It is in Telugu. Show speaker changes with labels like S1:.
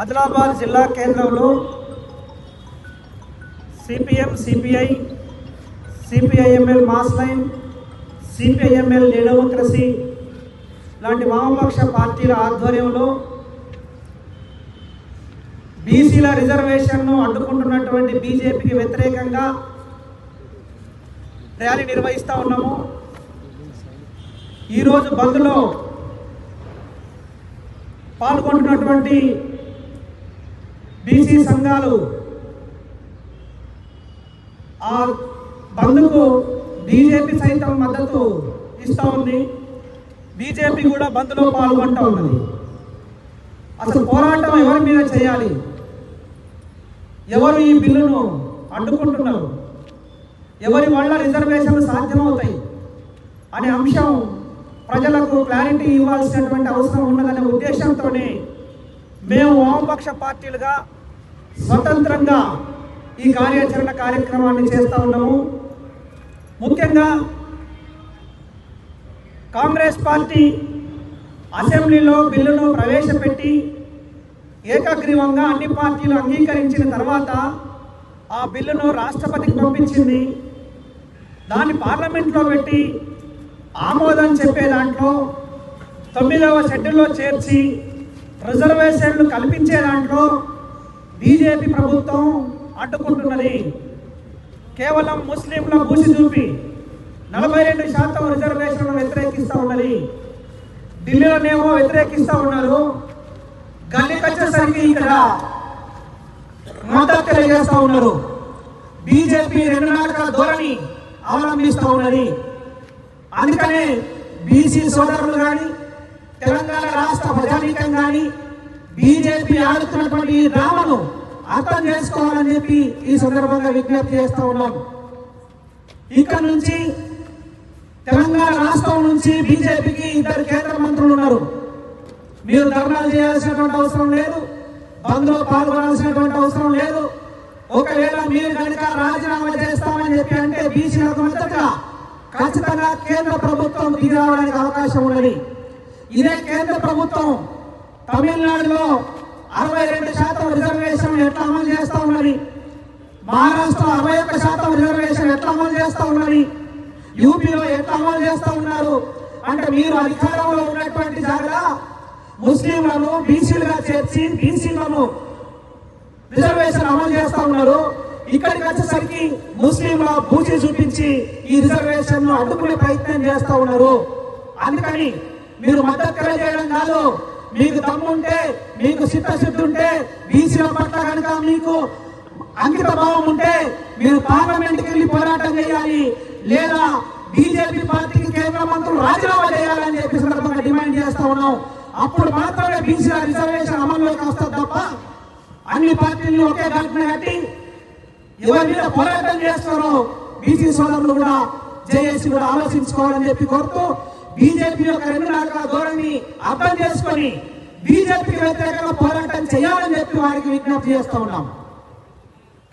S1: ఆదిలాబాద్ జిల్లా కేంద్రంలో CPM CPI CPIML mass line CPIML democracy లాంటి వామపక్ష పార్టీల ఆధ్వర్యంలో బీసీల రిజర్వేషన్ను అడ్డుకుంటున్నటువంటి బీజేపీకి వ్యతిరేకంగా ర్యాలీ నిర్వహిస్తూ ఉన్నాము. ఈరోజు బంద్లో పాల్గొంటున్నటువంటి బీసీ సంఘాలు ఆ బంద్కు బీజేపీ సైతం మద్దతు ఇస్తూ ఉంది. బీజేపీ కూడా బంద్లో పాల్గొంటూ ఉన్నది. అసలు పోరాటం ఎవరి మీద చేయాలి? ఎవరు ఈ బిల్లును అడ్డుకుంటున్నారు? ఎవరి వల్ల రిజర్వేషన్లు సాధ్యమవుతాయి? అనే అంశం ప్రజలకు క్లారిటీ ఇవ్వాల్సినటువంటి అవసరం ఉన్నదనే ఉద్దేశంతోనే మేము వామపక్ష పార్టీలుగా స్వతంత్రంగా ఈ కార్యాచరణ కార్యక్రమాన్ని చేస్తూ ఉన్నాము. ముఖ్యంగా కాంగ్రెస్ పార్టీ అసెంబ్లీలో బిల్లును ప్రవేశపెట్టి ఏకగ్రీవంగా అన్ని పార్టీలు అంగీకరించిన తర్వాత ఆ బిల్లును రాష్ట్రపతికి పంపించింది. దాన్ని పార్లమెంట్లో పెట్టి ఆమోదం చెప్పే దాంట్లో తొమ్మిదవ షెడ్యూల్లో చేర్చి రిజర్వేషన్లు కల్పించే దాంట్లో బీజేపీ ప్రభుత్వం అడ్డుకుంటున్నది. కేవలం ముస్లింల పూసి చూపి నలభై రెండు శాతం రిజర్వేషన్లను వ్యతిరేకిస్తూ ఉన్నది. ఢిల్లీలోనేమో వ్యతిరేకిస్తూ ఉన్నారు. గల్లీకి వచ్చేసరికి ఇక్కడ మద్దతు తెలియజేస్తూ ఉన్నారు. బీజేపీ రెండు నాటకాల ధోరణి అవలంబిస్తూ ఉన్నది. అందుకనే బీసీ సోదరులు కానీ తెలంగాణ రాష్ట్ర ప్రజానీకం కానీ బీజేపీ ఆడుతున్నటువంటి ఈ డ్రామను అర్థం చేసుకోవాలని చెప్పి ఈ సందర్భంగా విజ్ఞప్తి చేస్తూ ఉన్నాను ఇక్కడ నుంచి తెలంగాణ రాష్ట్రం నుంచి బీజేపీకి ఇద్దరు కేంద్ర మంత్రులు ఉన్నారు. మీరు ధర్నాలు చేయాల్సినటువంటి అవసరం లేదు బంద్లో పాల్గొనాల్సినటువంటి అవసరం లేదు. ఒకవేళ మీరు కనుక రాజీనామా చేస్తామని చెప్పి అంటే బీసీలకు మద్దతుగా ఖచ్చితంగా కేంద్ర ప్రభుత్వం దిగి రావడానికి అవకాశం ఉన్నది. ఇదే కేంద్ర ప్రభుత్వం తమిళనాడులో అరవై రెండు శాతం రిజర్వేషన్ ఎట్లా అమలు చేస్తా ఉన్నది? మహారాష్ట్ర అరవై ఒక్క శాతం రిజర్వేషన్ ఎట్లా అమలు చేస్తా ఉన్నది? యూపీలో ఎట్లా అమలు చేస్తూ ఉన్నారు? అంటే మీరు అధికారంలో ఉన్నటువంటి జాగ్రత్త ముస్లింలను బీసీలుగా చేర్చి బీసీలను రిజర్వేషన్ అమలు చేస్తా ఉన్నారు. ఇక్కడికి వచ్చేసరికి ముస్లింల పూచి చూపించి ఈ రిజర్వేషన్ను అడ్డుకునే ప్రయత్నం చేస్తా ఉన్నారు. అందుకని మీరు మద్దతు తెలియజేయడం కాదు. మీకు తమ్ముంటే మీకు చిత్తశుద్ధి ఉంటే బీసీల పట్ల కనుక మీకు అంకిత భావం ఉంటే మీరు పార్లమెంట్కి వెళ్ళి పోరాటం చేయాలి. లేదా బీజేపీ పార్టీకి కేంద్ర మంత్రులు రాజీనామా చేయాలని చెప్పి సందర్భంగా డిమాండ్ చేస్తా ఉన్నాం. అప్పుడు మాత్రమే బీసీల రిజర్వేషన్ అమల్లోకి వస్తుంది తప్ప అన్ని పార్టీలను ఒకే గంటనే కట్టి ఎవరి మీద పోరాటం చేస్తారో బీసీ సోదరులు కూడా జేఏసీ కూడా ఆలోచించుకోవాలని చెప్పి కోరుతూ బీజేపీ యొక్క రెండు ధోరణి అర్థం చేసుకొని బీజేపీ వ్యతిరేకంగా పోరాటం చేయాలని చెప్పి వారికి విజ్ఞప్తి చేస్తూ ఉన్నాం.